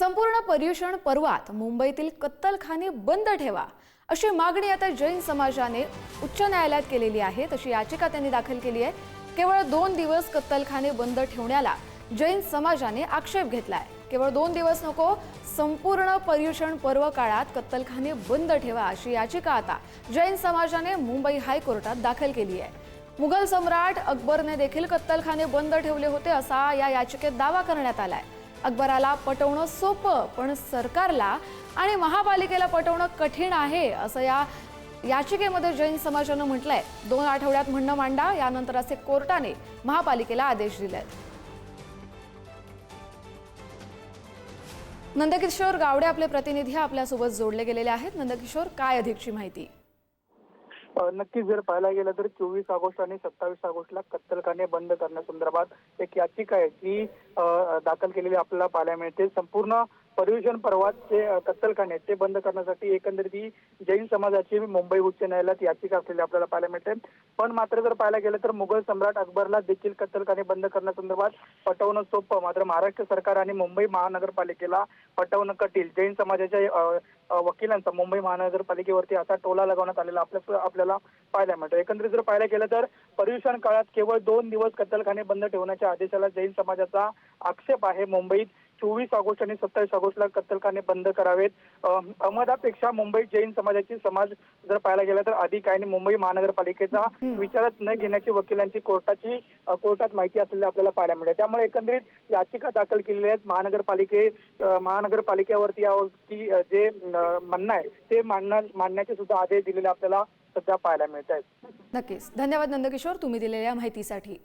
संपूर्ण पर्युषण पर्वात मुंबईतील कत्तलखाने बंद ठेवा. अशी मागणी आता जैन समाजाने उच्च न्यायालयात केलेली आहे. तशी याचिका त्यांनी दाखल केली आहे. केवळ दोन दिवस कत्तलखाने बंद ठेवण्याला जैन समाजाने आक्षेप घेतलाय. केवळ दोन दिवस नको संपूर्ण पर्युषण पर्व काळात कत्तलखाने बंद ठेवा अशी याचिका आता जैन समाजाने मुंबई हायकोर्टात दाखल केली आहे. मुघल सम्राट अकबरने देखील कत्तलखाने बंद ठेवले होते असा या याचिकेत दावा करण्यात आलाय. अकबराला पटवणं सोपं पण सरकारला आणि महापालिकेला पटवणं कठीण आहे असं या याचिकेमध्ये जैन समाजानं म्हटलंय. दोन आठवड्यात म्हणणं मांडा यानंतर असे कोर्टाने महापालिकेला आदेश दिले आहेत नंदकिशोर गावडे आपले प्रतिनिधी आपल्यासोबत जोडले गेलेले आहेत. नंदकिशोर काय अधिकची माहिती? नक्कीच जर पाहायला गेलं तर चोवीस ऑगस्ट आणि सत्तावीस ऑगस्टला कत्तलखाने बंद करण्यासंदर्भात एक याचिका आहे ती दाखल केलेली आपल्याला पाहायला मिळते. संपूर्ण पर्युषण पर्वात जे कत्तलखाने आहेत ते बंद करण्यासाठी एकंदरीत ही जैन समाजाची मुंबई उच्च न्यायालयात याचिका असलेली आपल्याला पाहायला मिळते. पण मात्र जर पाहायला गेलं तर मुघल सम्राट अकबरला देखील कत्तलखाने बंद करण्यासंदर्भात पटवणं सोपं. मात्र महाराष्ट्र सरकार आणि मुंबई महानगरपालिकेला पटवणं कठीण. जैन समाजाच्या वकिलांचा मुंबई महानगरपालिकेवरती असा टोला लगावण्यात आलेला आपल्या आपल्याला पाहायला मिळतो. एकंदरीत जर पाहायला गेलं तर पर्युषण काळात केवळ दोन दिवस कत्तलखाने बंद ठेवण्याच्या आदेशाला जैन समाजाचा आक्षेप आहे. मुंबईत चोवीस ऑगस्ट आणि सत्तावीस ऑगस्टला कत्तलखाने बंद करावेत. अहमदापेक्षा मुंबई जैन समाजाची समाज जर पाहायला गेला तर अधिक आहे आणि मुंबई महानगरपालिकेचा विचारात न घेण्याची वकिलांची कोर्टाची कोर्टात माहिती असलेली आपल्याला पाहायला मिळते त्यामुळे एकंदरीत याचिका दाखल केलेल्या आहेत. महानगरपालिके महानगरपालिकेवरती यावरती जे म्हणणं आहे ते मांडणार मांडण्याचे सुद्धा आदेश दिलेले आपल्याला सध्या पाहायला मिळत आहेत नक्कीच. धन्यवाद नंदकिशोर तुम्ही दिलेल्या माहितीसाठी.